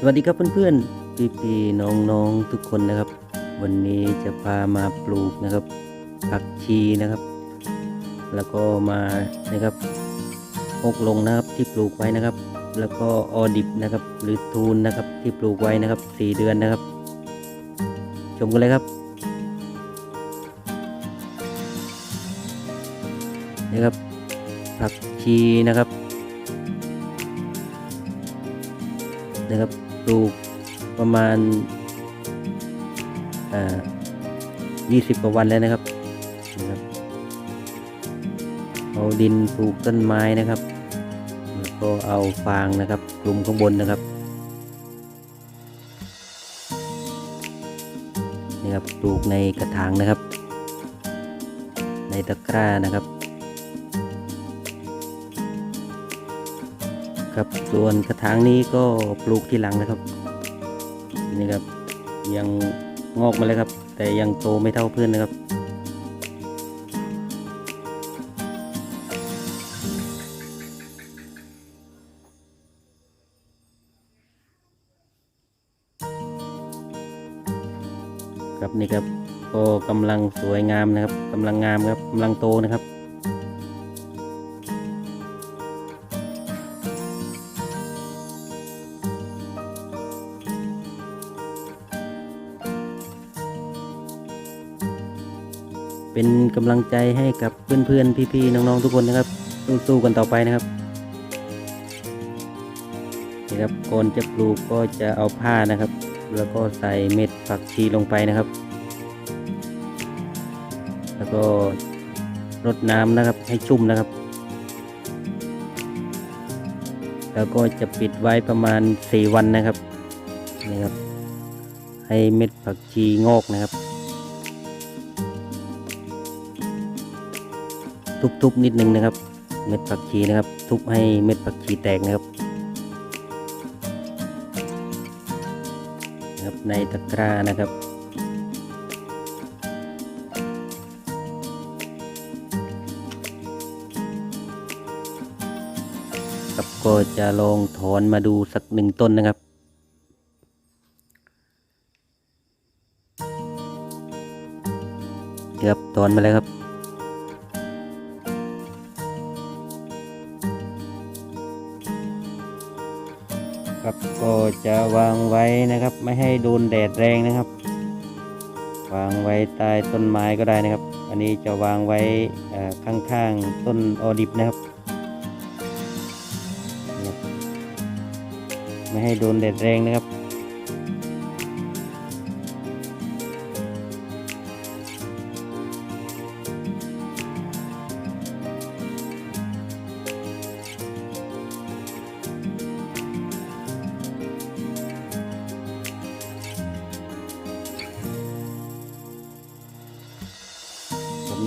สวัสดีครับเพื่อนๆ พี่ๆ น้องๆ ทุกคนนะครับ วันนี้จะพามาปลูกนะครับ ผักชีนะครับ แล้วก็มานะครับพกลงนะครับที่ปลูกไว้นะครับ แล้วก็ออดิบนะครับ หรือทูนนะครับที่ปลูกไว้นะครับสี่เดือนนะครับ ชมกันเลยครับนี่ครับผักชีนะครับ นะครับปลูกประมาณอ่า20กว่าวันแล้วนะครับนะครับเอาดินปลูกต้นไม้นะครับแล้วก็เอาฟางนะครับคลุมข้างบนนะครับนี่ครับปลูกในกระถางนะครับ ในตะกร้านะครับ ครับ ส่วนกระถางนี้ก็ปลูกที่หลังนะครับ นี่ครับยังงอกมาเลยครับ แต่ยังโตไม่เท่าเพื่อนนะครับครับนี่ครับก็กำลังสวยงามนะครับกำลังงามครับกำลังโตนะครับ เป็นกำลังใจให้กับเพื่อนๆพี่ๆน้องๆทุกคนนะครับสู้ๆกันต่อไปนะครับนี่ครับก่อนจะปลูกก็จะเอาผ้านะครับ แล้วก็ใส่เม็ดผักชีลงไปนะครับ แล้วก็รดน้ำนะครับให้ชุ่มนะครับ แล้วก็จะปิดไว้ประมาณ 4 วันนะครับนี่ครับให้เม็ดผักชีงอกนะครับ ทุบๆนิดนึงนะครับ เม็ดผักชีนะครับ ทุบให้เม็ดผักชีแตกนะครับครับในตะกร้านะครับครับก็จะลองถอนมาดูสักหนึ่งต้นนะครับครับถอนมาเลยครับ ครับ ก็จะวางไว้นะครับ ไม่ให้โดนแดดแรงนะครับ วางไว้ใต้ต้นไม้ก็ได้นะครับ อันนี้จะวางไว้ข้างๆต้นออดิบนะครับ ไม่ให้โดนแดดแรงนะครับ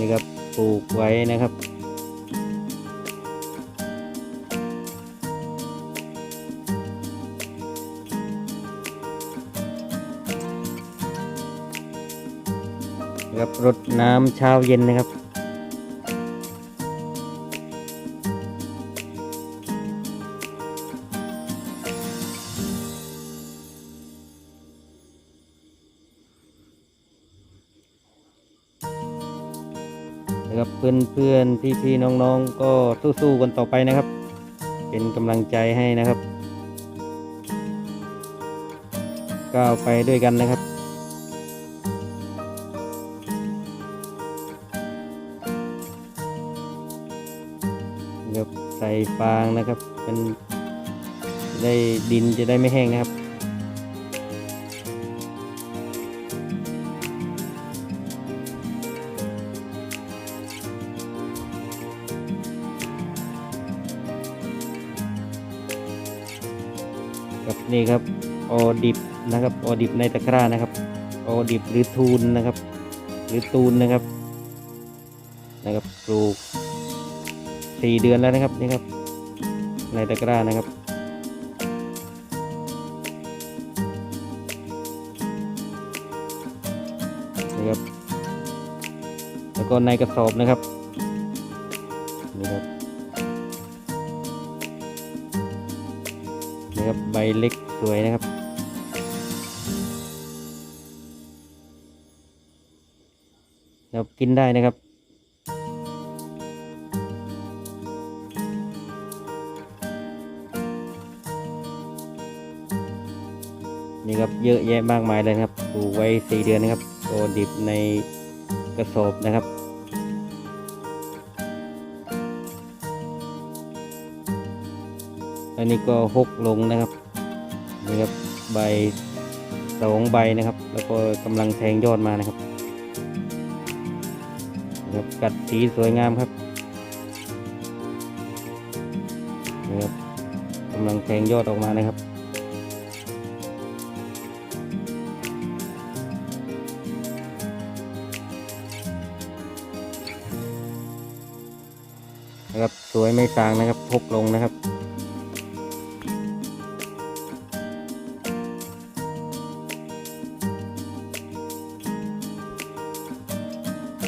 นี้ครับปลูกไว้นะครับ ครับรดน้ำเช้าเย็นนะครับ นะครับเพื่อนเพื่อนพี่พี่ๆน้องๆ ก็สู้ๆกันต่อไปนะครับ เป็นกำลังใจให้นะครับก้าวไปด้วยกันนะครับนะครับใส่ฟางนะครับเป็นได้ดินจะได้ไม่แห้งนะครับ นี่ครับออดิบนะครับออดิบในตะกร้านะครับออดิบหรือทูนนะครับ หรือตูนนะครับนะครับปลูกสี่เดือนแล้วนะครับนี่ครับในตะกร้านะครับนี่ครับแล้วก็ในกระสอบนะครับ เล็กสวยนะครับเรากินได้นะครับนี่ครับเยอะแยะมากมายเลยครับปลูกไว้สี่เดือนนะครับตัวดิบในกระสอบนะครับ อันนี้ก็หกลงนะครับ นี่ครับใบสองใบนะครับ แล้วก็กำลังแทงยอดมานะครับนะครับกัดสีสวยงามครับนะครับกำลังแทงยอดออกมานะครับนะครับสวยไม่ต่างนะครับพกลงนะครับ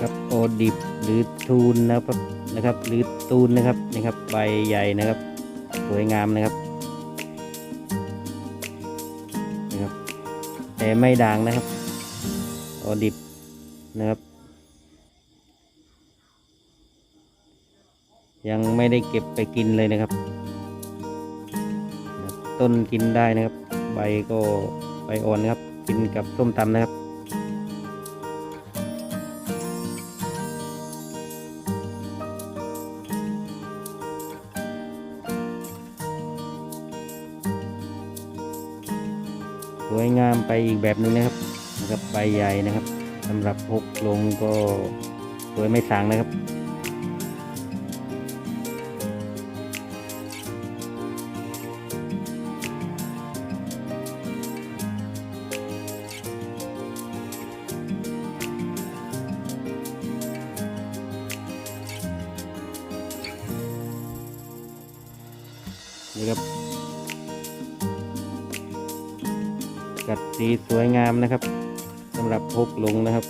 ครับโอดิบหรือทูนนะครับนะครับหรือตูนนะครับนะครับใบใหญ่นะครับ สวยงามนะครับนะครับ แต่ไม่ด่างนะครับโอดิบนะครับ ยังไม่ได้เก็บไปกินเลยนะครับ ต้นกินได้นะครับ ใบก็ใบอ่อนนะครับ กินกับส้มตำนะครับ สวยงามไปอีกแบบหนึ่งนะครับนะครับใบใหญ่นะครับสำหรับพกลงก็สวยไม่สางนะครับนี่ครับ กัดสีสวยงามนะครับสำหรับพกลงนะครับ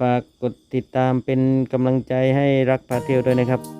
ฝากกดติดตามเป็นกำลังใจให้รักพาเที่ยวด้วยนะครับ